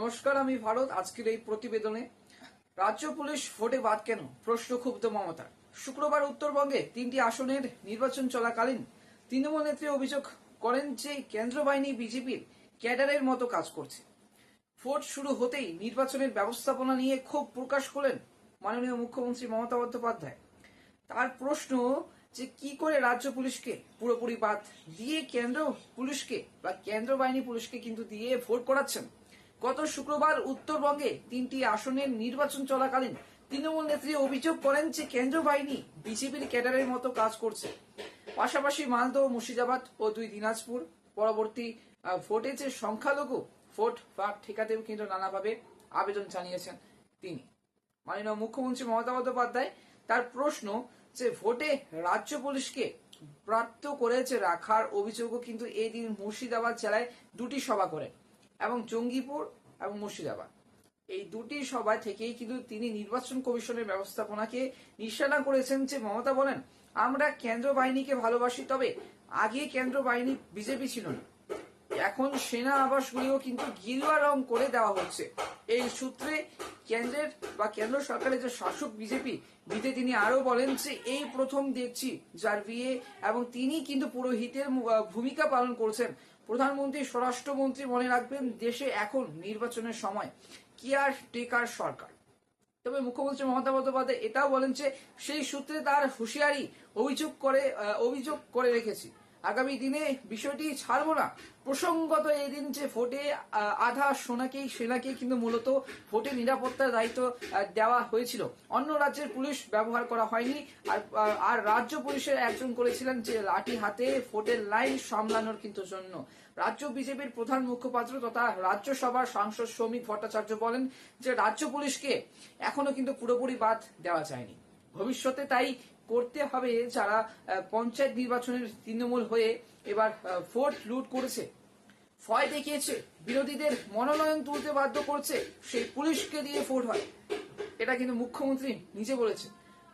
নমস্কার, আমি ভারত। আজকের এই প্রতিবেদনে রাজ্য পুলিশ ভোটে বাদ কেন? প্রশ্ন ক্ষুব্ধ মমতার শুক্রবার উত্তরবঙ্গে তিনটি আসনের নির্বাচন চলাকালীন তৃণমূল নেত্রী অভিযোগ করেন যে কেন্দ্র বাহিনী বিজেপির ক্যাডারের মতো কাজ করছে। ভোট শুরু হতেই নির্বাচনের ব্যবস্থাপনা নিয়ে ক্ষোভ প্রকাশ করলেন মাননীয় মুখ্যমন্ত্রী মমতা বন্দ্যোপাধ্যায়। তার প্রশ্ন যে কি করে রাজ্য পুলিশকে পুরোপুরি বাদ দিয়ে কেন্দ্র পুলিশকে বা কেন্দ্র বাহিনী পুলিশকে কিন্তু দিয়ে ভোট করাচ্ছেন? গত শুক্রবার উত্তরবঙ্গে তিনটি আসনের নির্বাচন চলাকালীন তৃণমূল নেত্রী অভিযোগ করেন যে কেন্দ্র বাহিনী বিজেপির ক্যাডারের মতো কাজ করছে। পাশাপাশি মালদহ, মুর্শিদাবাদ ও দুই দিনাজপুর পরবর্তী ভোটে যে সংখ্যালঘু ভোট বা ঠেকাতেও কিন্তু নানাভাবে আবেদন জানিয়েছেন তিনি। মাননীয় মুখ্যমন্ত্রী মমতা বন্দ্যোপাধ্যায় তার প্রশ্ন যে ভোটে রাজ্য পুলিশকে প্রাপ্ত করেছে রাখার অভিযোগও কিন্তু এই দিন মুর্শিদাবাদ জেলায় দুটি সভা করেন। এবং জঙ্গিপুর এবং মুর্শিদাবাদ। এই দুটি সভা থেকেই কিন্তু তিনি নির্বাচন কমিশনের ব্যবস্থাপনাকে নিশানা করেছেন যে, মমতা বলেন, আমরা কেন্দ্র বাহিনীকে ভালোবাসি, তবে আগে কেন্দ্র বাহিনী বিজেপি ছিল না। এখন সেনা আবাসগুলিও কিন্তু গিলুয়া রং করে দেওয়া হচ্ছে। এই সূত্রে কেন্দ্রের বা কেন্দ্র সরকারের যে শাসক বিজেপি দিতে তিনি আরও বলেন যে, এই প্রথম দেখছি যার বিয়ে এবং তিনি কিন্তু পুরোহিতের ভূমিকা পালন করছেন। প্রধানমন্ত্রী, স্বরাষ্ট্রমন্ত্রী মনে রাখবেন, দেশে এখন নির্বাচনের সময় কি আর টেকার সরকার। তবে মুখ্যমন্ত্রী মমতা বন্দ্যোপাধ্যায় এটাও বলেন যে, সেই সূত্রে তার হুঁশিয়ারি অভিযোগ করে অভিযোগ করে রেখেছি। আগামী দিনে বিষয়টি ছাড়বো না। প্রসঙ্গত এদিন যে ভোটে আধা সোনাকেই, সেনাকেই কিন্তু মূলত ভোটে নিরাপত্তার দায়িত্ব দেওয়া হয়েছিল। অন্য রাজ্যের পুলিশ ব্যবহার করা হয়নি। আর আর রাজ্য পুলিশের একজন করেছিলেন যে লাঠি হাতে ভোটের লাইন সামলানোর কিন্তু জন্য। রাজ্য বিজেপির প্রধান মুখপাত্র তথা রাজ্যসভার সাংসদ শ্রমিক ভট্টাচার্য বলেন যে রাজ্য পুলিশকে এখনও কিন্তু পুরোপুরি বাদ দেওয়া যায়নি। ভবিষ্যতে তাই করতে হবে যারা পঞ্চায়েত নির্বাচনের তৃণমূল হয়ে এবার ভোট লুট করেছে। ভয় দেখিয়েছে, বিরোধীদের মনোনয়ন তুলতে বাধ্য করছে, সেই পুলিশকে দিয়ে ফোর্ট হয়। এটা কিন্তু মুখ্যমন্ত্রী নিজে বলেছে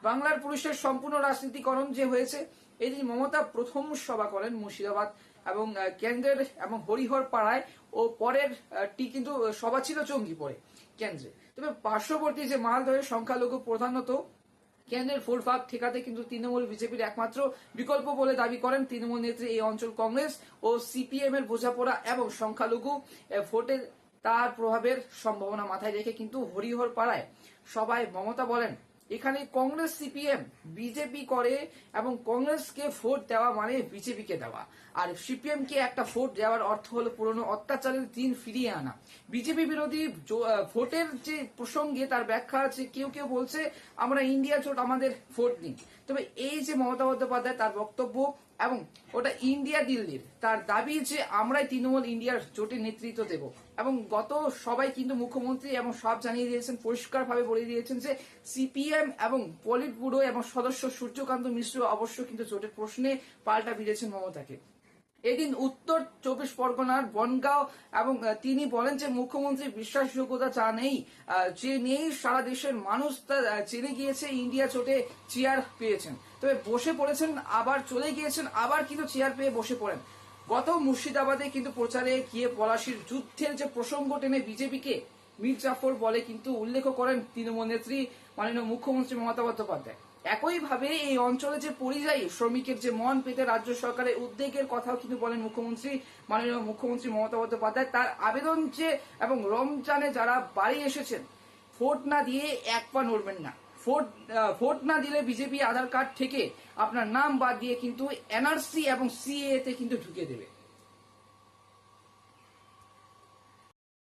বাংলার পুলিশের সম্পূর্ণ রাজনীতিকরণ যে হয়েছে, এদিন মমতা প্রথম সভা করেন মুর্শিদাবাদ এবং কেন্দ্রের এবং হরিহর পাড়ায় ও পরের টি কিন্তু সভা ছিল চঙ্গিপুরে কেন্দ্রে। তবে পার্শ্ববর্তী যে মালদহের সংখ্যালঘু প্রধানত কেন্দ্রের ফুলফাক ঠেকাতে কিন্তু তৃণমূল বিজেপির একমাত্র বিকল্প বলে দাবি করেন তৃণমূল নেত্রী এই অঞ্চল কংগ্রেস ও সিপিএম এর বোঝাপড়া এবং সংখ্যালঘু ভোটের ভোটে তার প্রভাবের সম্ভাবনা মাথায় রেখে কিন্তু হরিহর পাড়ায় সবাই মমতা বলেন এখানে কংগ্রেস, সিপিএম, বিজেপি করে এবং কংগ্রেসকে ভোট দেওয়া মানে বিজেপিকে দেওয়া। আর সিপিএম কে একটা ভোট দেওয়ার অর্থ হলো পুরনো অত্যাচারের দিন ফিরিয়ে আনা। বিজেপি বিরোধী ভোটের যে প্রসঙ্গে তার ব্যাখ্যা আছে, কেউ কেউ বলছে, আমরা ইন্ডিয়া জোট, আমাদের ভোট নিই। তবে এই যে মমতা বন্দ্যোপাধ্যায় তার বক্তব্য এবং ওটা ইন্ডিয়া দিল্লির। তার দাবি যে আমরাই তৃণমূল ইন্ডিয়ার জোটের নেতৃত্ব দেব। এবং গত সবাই কিন্তু মুখ্যমন্ত্রী এবং সব জানিয়ে দিয়েছেন, পরিষ্কারভাবে বলে দিয়েছেন যে সিপিএম এবং পলিট ব্যুরো এবং সদস্য সূর্যকান্ত মিশ্র অবশ্য কিন্তু জোটের প্রশ্নে পাল্টা ভিড়েছেন মমতাকে। এদিন উত্তর চব্বিশ পরগনার বনগাঁও এবং তিনি বলেন যে মুখ্যমন্ত্রীর বিশ্বাসযোগ্যতা যা নেই যে নেই সারা দেশের মানুষ তা চেনে গিয়েছে, ইন্ডিয়া চোটে চেয়ার পেয়েছেন। তবে বসে পড়েছেন, আবার চলে গিয়েছেন, আবার কিন্তু চেয়ার পেয়ে বসে পড়েন। গত মুর্শিদাবাদে কিন্তু প্রচারে গিয়ে পলাশির যুদ্ধের যে প্রসঙ্গ টেনে বিজেপিকে মীর জাফর বলে কিন্তু উল্লেখ করেন তৃণমূল নেত্রী মাননীয় মুখ্যমন্ত্রী মমতা বন্দ্যোপাধ্যায়। একইভাবে এই অঞ্চলে যে পরিযায়ী শ্রমিকের যে মন পেতে রাজ্য সরকারের উদ্বেগের কথাও কিন্তু বলেন মুখ্যমন্ত্রী, মাননীয় মুখ্যমন্ত্রী মমতা বন্দ্যোপাধ্যায়। তার আবেদন যে এবং রমজানে যারা বাড়ি এসেছেন, ভোট না দিয়ে এক পা নড়বেন না। ভোট ভোট না দিলে বিজেপি আধার কার্ড থেকে আপনার নাম বাদ দিয়ে কিন্তু এনআরসি এবং সিএ তে কিন্তু ঢুকে দেবে।